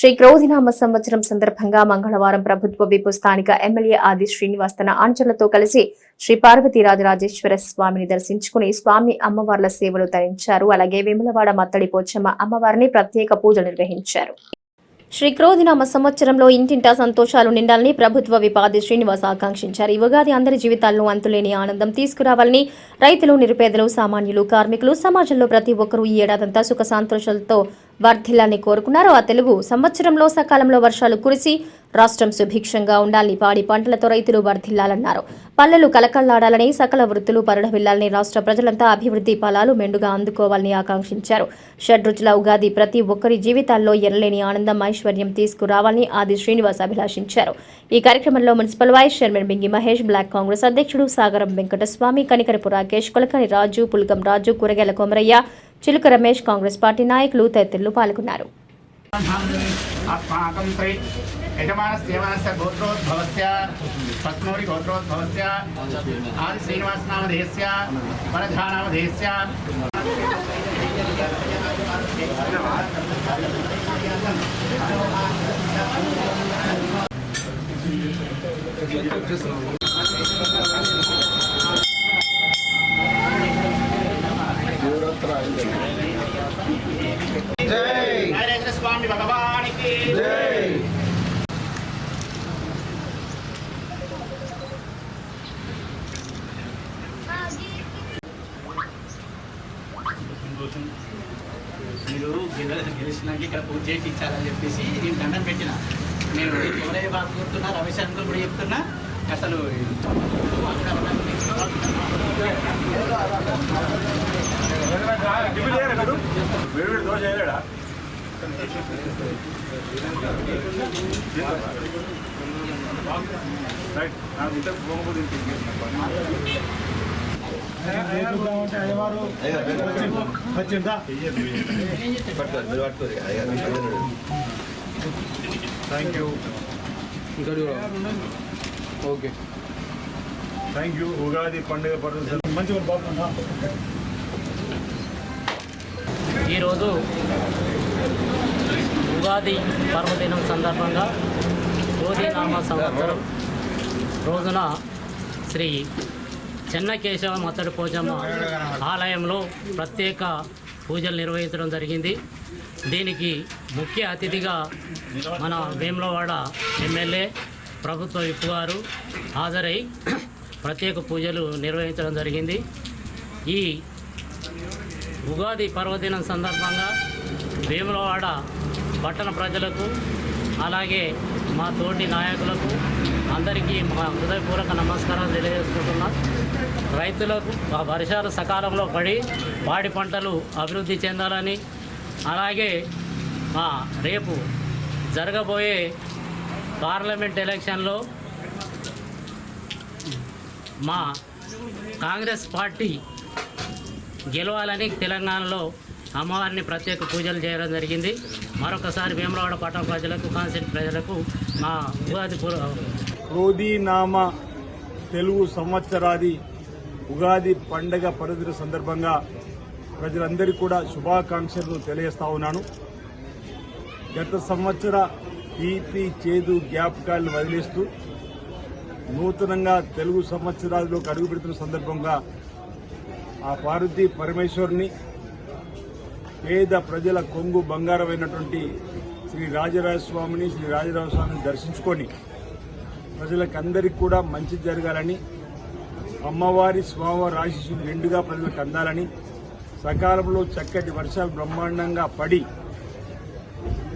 శ్రీ క్రోధినామ సంవత్సరం సందర్భంగా మంగళవారం ప్రభుత్వ విపు స్థానిక ఎమ్మెల్యే ఆది శ్రీనివాస్ తన ఆంచలతో కలిసి శ్రీ పార్వతీరాజరాజేశ్వర స్వామిని దర్శించుకుని స్వామి అమ్మవార్ల సేవలు తరించారు. అలాగే వేములవాడ మత్తడి పోచమ్మ అమ్మవారిని ప్రత్యేక పూజలు నిర్వహించారు. శ్రీ క్రోధినామ సంవత్సరంలో ఇంటింటా సంతోషాలు నిండాలని ప్రభుత్వ విపాది శ్రీనివాస్ ఆకాంక్షించారు. ఈ ఉగాది అందరి జీవితాల్లో అంతులేని ఆనందం తీసుకురావాలని రైతులు నిరుపేదలు సామాన్యులు కార్మికులు సమాజంలో ప్రతి ఒక్కరూ ఈ ఏడాదంతా సుఖ సంతోషాలతో వర్ధిల్లాన్ని కోరుకున్నారు. ఆ తెలుగు సంవత్సరంలో సకాలంలో వర్షాలు కురిసి రాష్ట్రం సుభిక్షంగా ఉండాలని పాడి పంటలతో రైతులు వర్ధిల్లాలన్నారు. పల్లెలు కలకల్లాడాలని సకల వృత్తులు పరడవిల్లాలని రాష్ట్ర ప్రజలంతా అభివృద్ధి ఫలాలు మెండుగా అందుకోవాలని ఆకాంక్షించారు. షడ్రుచుల ఉగాది ప్రతి ఒక్కరి జీవితాల్లో ఎనలేని ఆనందం ఐశ్వర్యం తీసుకురావాలని ఆది శ్రీనివాస్ అభిలాషించారు. ఈ కార్యక్రమంలో municipal vice chairman Bingi Mahesh block Congress అధ్యక్షుడు సాగరం వెంకటస్వామి కనికరపు రాకేష్ కొలకని రాజు పుల్కం రాజు కూరగాయల కొమరయ్య చిలుక రమేష్ కాంగ్రెస్ పార్టీ నాయకులు తదితరులు పాల్గొన్నారు. యజమానస్యమానస్య గోత్రోద్భవస్య పద్మౌరి గోత్రోద్భవస్య ఆది శ్రీనివాసనామధేయస్య వరధానామధేయస్య. జై. నరేంద్ర స్వామి భగవానికి జై. గెలిచినాక ఇక్కడ పూజ చేసి ఇచ్చారని చెప్పేసి నేను దండం పెట్టిన. నేను ఎవరై బాగా కూర్చున్నా రవిశంకర్ కూడా చెప్తున్నా అసలు రైట్ నాకు ఇంత ఫోన్ కూడా thank you okay thank you Ugadi పండుగ పడుతుంది మంచిగా బాగుందా ఈరోజు ఉగాది పర్వదినం సందర్భంగా క్రోధినామ సంవత్సరం రోజున శ్రీ చెన్నకేశవ మత్తడి పోచమ్మ ఆలయంలో ప్రత్యేక పూజలు నిర్వహించడం జరిగింది. దీనికి ముఖ్య అతిథిగా మన వేములవాడ ఎమ్మెల్యే ప్రభుత్వ విప్పు గారు హాజరై ప్రత్యేక పూజలు నిర్వహించడం జరిగింది. ఈ ఉగాది పర్వదినం సందర్భంగా వేములవాడ పట్టణ ప్రజలకు అలాగే మా తోటి నాయకులకు అందరికీ మా హృదయపూర్వక నమస్కారాలు తెలియజేసుకుంటున్నాం. రైతులకు ఆ వర్షాలు సకాలంలో పడి పాడి పంటలు అభివృద్ధి చెందాలని అలాగే మా రేపు జరగబోయే పార్లమెంట్ ఎలక్షన్లో మా కాంగ్రెస్ పార్టీ గెలవాలని తెలంగాణలో అమ్మవారిని ప్రత్యేక పూజలు చేయడం జరిగింది. మరొకసారి వేమలవాడ పట్టణ ప్రజలకు కాన్సెంట్ ప్రజలకు మా ఉగాది పూర్వ క్రోధీనామ తెలుగు సంవత్సరాది ఉగాది పండగ పరుదుల సందర్భంగా ప్రజలందరికీ కూడా శుభాకాంక్షలు తెలియజేస్తా ఉన్నాను. గత సంవత్సర తీపి చేదు జ్ఞాపకాలను వదిలేస్తూ నూతనంగా తెలుగు సంవత్సరాదిలోకి అడుగుపెడుతున్న సందర్భంగా ఆ పార్వతీ పరమేశ్వరుని పేద ప్రజల కొంగు బంగారమైనటువంటి శ్రీ రాజరాజస్వామిని శ్రీ రాజరాజస్వామిని దర్శించుకొని ప్రజలకందరికీ కూడా మంచి జరగాలని అమ్మవారి స్వామివారి ఆశీస్సులు నిండుగా ప్రజలకు అందాలని సకాలంలో చక్కటి వర్షాలు బ్రహ్మాండంగా పడి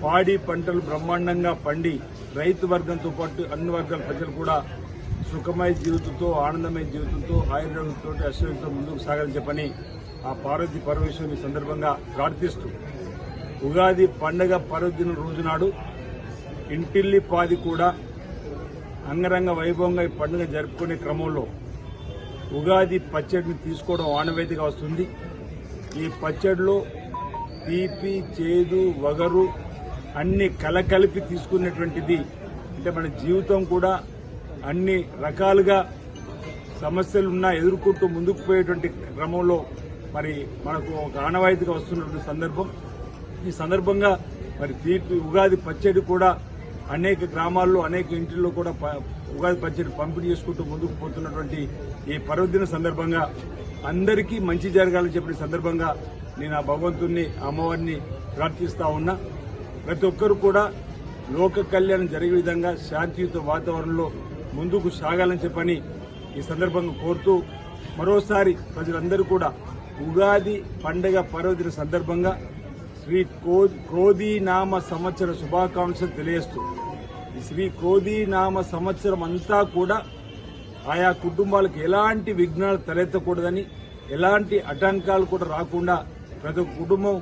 పాడి పంటలు బ్రహ్మాండంగా పండి రైతు వర్గంతో పాటు అన్ని వర్గాల ప్రజలు కూడా సుఖమయ జీవితంతో ఆనందమయ జీవితంతో ఆయుర్వేదంతో అశ్వర్యంతో ముందుకు సాగాలని చెప్పని ఆ పార్వతి పరమేశ్వరుని సందర్భంగా ప్రార్థిస్తూ ఉగాది పండగ పర్వదిన రోజు నాడు ఇంటిల్లి పాది కూడా అంగరంగ వైభవంగా ఈ పండుగ జరుపుకునే క్రమంలో ఉగాది పచ్చడిని తీసుకోవడం ఆనవాయితీగా వస్తుంది. ఈ పచ్చడిలో తీపి చేదు వగరు అన్ని కలకలిపి తీసుకునేటువంటిది. అంటే మన జీవితం కూడా అన్ని రకాలుగా సమస్యలు ఉన్నా ఎదుర్కొంటూ ముందుకు పోయేటువంటి క్రమంలో మరి మనకు ఒక ఆనవాయితీగా వస్తున్నటువంటి సందర్భం. ఈ సందర్భంగా మరి తీపి ఉగాది పచ్చడి కూడా అనేక గ్రామాల్లో అనేక ఇంటిల్లో కూడా ప- ఉగాది పచ్చడి పంపిణీ చేసుకుంటూ ముందుకు పోతున్నటువంటి ఈ పర్వదిన సందర్భంగా అందరికీ మంచి జరగాలని చెప్పిన సందర్భంగా నేను ఆ భగవంతుణ్ణి అమ్మవారిని ప్రార్థిస్తా ఉన్నా. ప్రతి ఒక్కరు కూడా లోక కళ్యాణం జరిగే విధంగా శాంతియుత వాతావరణంలో ముందుకు సాగాలని చెప్పని ఈ సందర్భంగా కోరుతూ మరోసారి ప్రజలందరూ కూడా ఉగాది పండగ పర్వదిన సందర్భంగా శ్రీ కో- క్రోధీనామ సంవత్సర శుభాకాంక్షలు తెలియస్తూ ఈ శ్రీ క్రోధీనామ సంవత్సరం అంతా కూడా ఆయా కుటుంబాలకు ఎలాంటి విఘ్నాలు తలెత్తకూడదని ఎలాంటి ఆటంకాలు కూడా రాకుండా ప్రతి కుటుంబం